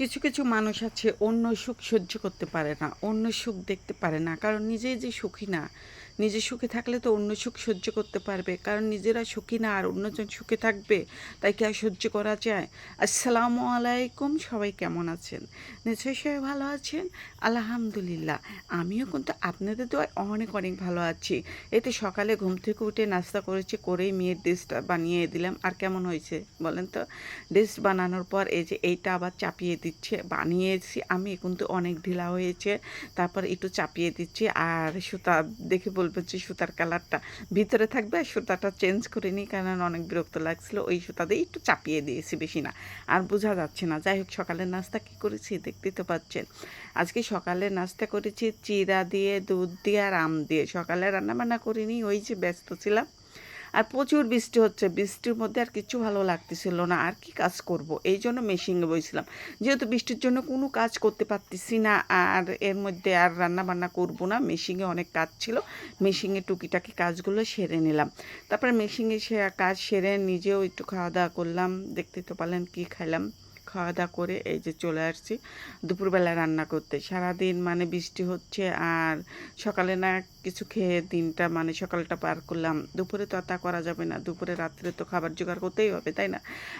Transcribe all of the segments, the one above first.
কিছু কিছু মানুষ আছে, অন্য সুখ সহ্য করতে পারে না, অন্য সুখ দেখতে পারে না। কারণ নিজেই যে সুখী না নিজে সুখে থাকলে তো অন্য সুখ সহ্য করতে পারবে। কারণ নিজেরা সুখী না আর অন্যজন সুখে থাকবে, তাই কি আর সহ্য করা যায়? আসসালামু আলাইকুম, সবাই কেমন আছেন? নিশ্চয়ই সবাই ভালো আছেন? আলহামদুলিল্লাহ, আমিও কিন্তু আপনাদের তো অনেক অনেক ভালো আছি। এতে সকালে ঘুম থেকে উঠে নাস্তা করেছি, করেই মেয়ের ড্রেসটা বানিয়ে দিলাম। আর কেমন হয়েছে বলেন তো? ড্রেস বানানোর পর এই যে এইটা আবার চাপিয়ে দিচ্ছে, বানিয়েছি। আমি কিন্তু অনেক ঢিলা হয়েছে, তারপর একটু চাপিয়ে দিচ্ছি। আর সুতা, দেখে বলব যে সুতার কালারটা ভিতরে থাকবে আর সুতাটা চেঞ্জ করে নিই কারণ অনেক বিরক্ত লাগছিল। ওই সুতা দিয়ে একটু চাপিয়ে দিয়েছি বেশি না। আর বোঝা যাচ্ছে না। যাই হোক, সকালের নাস্তা কি করেছি দেখতেই তো পাচ্ছেন। আজকে সকালে নাস্তা করেছি চিরা দিয়ে, দুধ দিয়ে আর আম দিয়ে। সকালে রান্না বান্না করিনি, ওই যে ব্যস্ত ছিলাম। আর প্রচুর বৃষ্টি হচ্ছে। বৃষ্টির মধ্যে আর কিছু ভালো লাগতেছিল না। আর কি কাজ করব? এই জন্য মেশিনে বইছিলাম যেহেতু বৃষ্টির জন্য কোনো কাজ করতে পারতেছি না, আর এর মধ্যে আর রান্না বান্না করব না। মেশিনে অনেক কাজ ছিল। মেশিনে টুকিটাকি কাজগুলো সেরে নিলাম। তারপরে মেশিনে সে কাজ সেরে নিজেও একটু খাওয়া দাওয়া করলাম। দেখতে তো পারলেন কী খাইলাম। খাওয়া দাওয়া করে এই যে চলে আসছি। দুপুরবেলা রান্না করতে। সারাদিন মানে বৃষ্টি হচ্ছে আর সকালে না কিছু খেয়ে দিনটা মানে সকালটা পার করলাম। দুপুরে তো তা করা যাবে না। দুপুরে রাত্রে তো খাবার জোগাড় করতেই হবে, তাই না?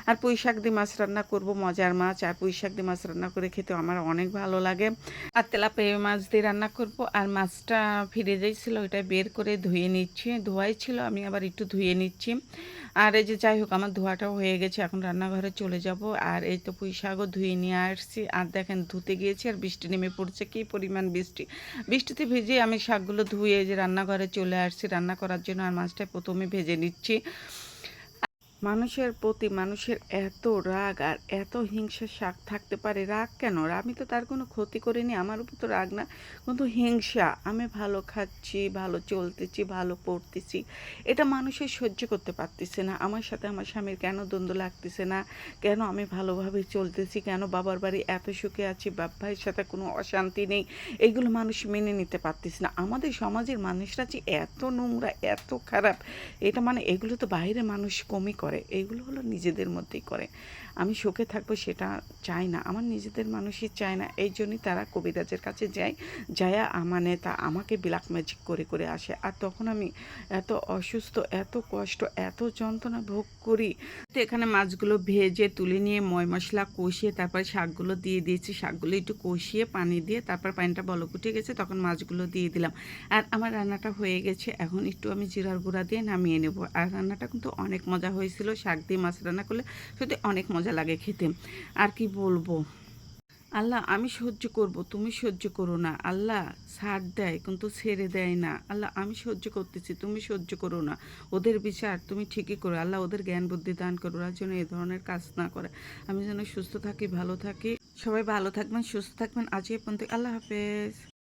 আর পুঁই শাক দিয়ে মাছ রান্না করব, মজার মাছ। আর পুঁই শাক দিয়ে মাছ রান্না করে খেতে আমার অনেক ভালো লাগে। আর তেলাপিয়া মাছ দিয়ে রান্না করব। আর মাছটা ফিরে যাইছিল, ওইটা বের করে ধুয়ে নিচ্ছি। ধোয়াই ছিল, আমি আবার একটু ধুয়ে নিচ্ছি। আর এই যে যাই হোক, আমার ধোয়াটাও হয়ে গেছে, এখন রান্নাঘরে চলে যাব। আর এই তো পুঁই শাকও ধুয়ে নিয়ে আসছি। আর দেখেন, ধুতে গিয়েছি আর বৃষ্টি নেমে পড়ছে, কী পরিমাণ বৃষ্টি। বৃষ্টিতে ভেজে আমি শাকগুলো ধুয়ে যে রান্নাঘরে চলে আসছি। রান্না করার জন্য আর মাছটা প্রথমে ভেজে নিচ্ছি। মানুষের প্রতি মানুষের এত রাগ আর এত হিংসা শাক থাকতে পারে। রাগ কেন? আমি তো তার কোনো ক্ষতি করিনি, আমার উপর তো রাগ না, কিন্তু হিংসা। আমি ভালো খাচ্ছি, ভালো চলতেছি, ভালো পড়তেছি। এটা মানুষের সহ্য করতে পারতেছে না। আমার সাথে আমার স্বামীর কেন দ্বন্দ্ব লাগতেছে না? কেন আমি ভালোভাবে চলতেছি? কেন বাবার বাড়ি এত সুখে আছি? বাপ ভাইয়ের সাথে কোনো অশান্তি নেই? এইগুলো মানুষ মেনে নিতে পারতেছে না। আমাদের সমাজের মানুষরা যে এত নোংরা, এত খারাপ, এটা মানে এগুলো তো বাইরে মানুষ কমই করে। এইগুলো হলো নিজেদের মধ্যেই করে। আমি সুখে থাকব সেটা চাই না। আমার নিজেদের মানুষই চায় না। এই জন্যই তারা কবিরাজের কাছে যায়। যায়া মানে তা আমাকে ব্ল্যাক ম্যাজিক করে করে আসে। আর তখন আমি এত অসুস্থ, এত কষ্ট, এত যন্ত্রণা ভোগ করি। তো এখানে মাছগুলো ভেজে, তুলে নিয়ে ময় মশলা কষিয়ে, তারপর শাকগুলো দিয়ে দিয়েছি। শাকগুলো একটু কষিয়ে পানি দিয়ে তারপর পানিটা বলক উঠে গেছে, তখন মাছগুলো দিয়ে দিলাম। আর আমার রান্নাটা হয়ে গেছে। এখন একটু আমি জিরার গুঁড়া দিয়ে নামিয়ে নেব। আর রান্নাটা কিন্তু অনেক মজা হয়েছিল শাক দিয়ে মাছ রান্না করলে সত্যি অনেক মজা লাগে খেতে। আর কি বলব? আল্লাহ, আমি সহ্য করব, তুমি সহ্য করো না। আল্লাহ ছাড় দেয়, কিন্তু ছেড়ে দেয় না। আল্লাহ, আমি সহ্য করতেছি, তুমি সহ্য করো না। ওদের বিচার তুমি ঠিকই করো। আল্লাহ ওদের জ্ঞান বুদ্ধি দান করো। ওরা যেন এই ধরনের কাজ না করে। আমি যেন সুস্থ থাকি, ভালো থাকি। সবাই ভালো থাকবেন, সুস্থ থাকবেন। আজকে পর্যন্ত আল্লাহ হাফেজ।